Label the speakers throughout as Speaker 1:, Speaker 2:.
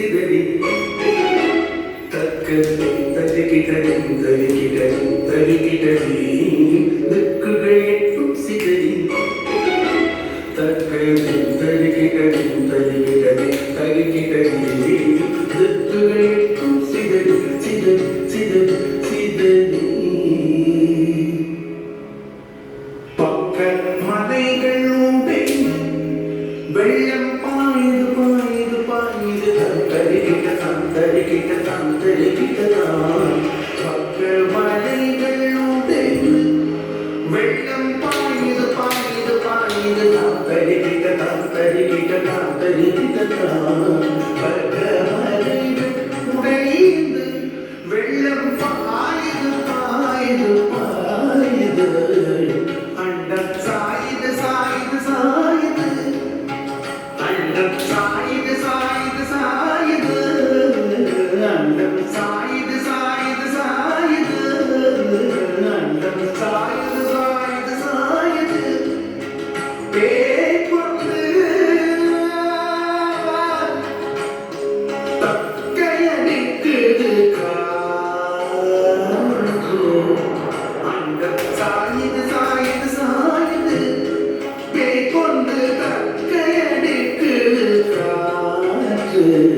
Speaker 1: സിദരി തക്കത്തും തലികിടലും തലികിടലും തലികിടലീ ദിക്കുകൾ എട്ടും സിദരി തക്കത്തും തലികിടലും തലികിടലും തലികിടലീ ദിക്കുകൾ എട്ടും സിദരി സിദരി സിദരി സിദരി പക്കൻ മലകളുടെ വെള്ളം പായതും கேட்டதான் தள்ளி கேட்டதான்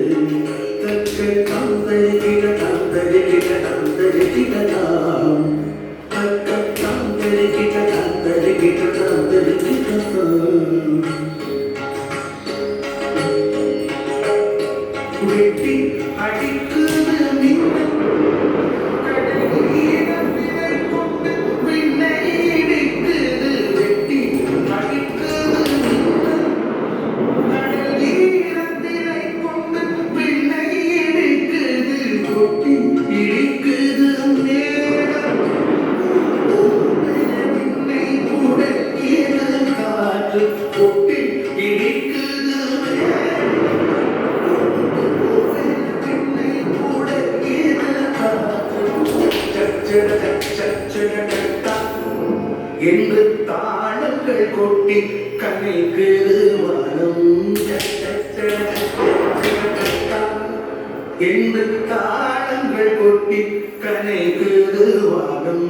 Speaker 1: that என்று தாளங்கள் கொட்டி கனைக்குது மனம் என்று தாளங்கள் கொட்டி கனைக்குது வானம்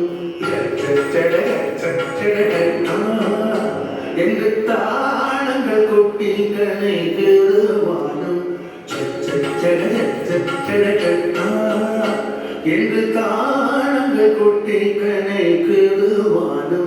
Speaker 1: என்று தாளங்கள் கொட்டி கனைக்குது வானம் என்று தான் കുട്ടി കനക്കുവാനും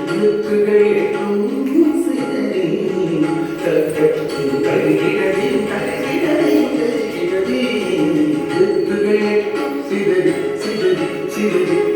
Speaker 1: See, baby.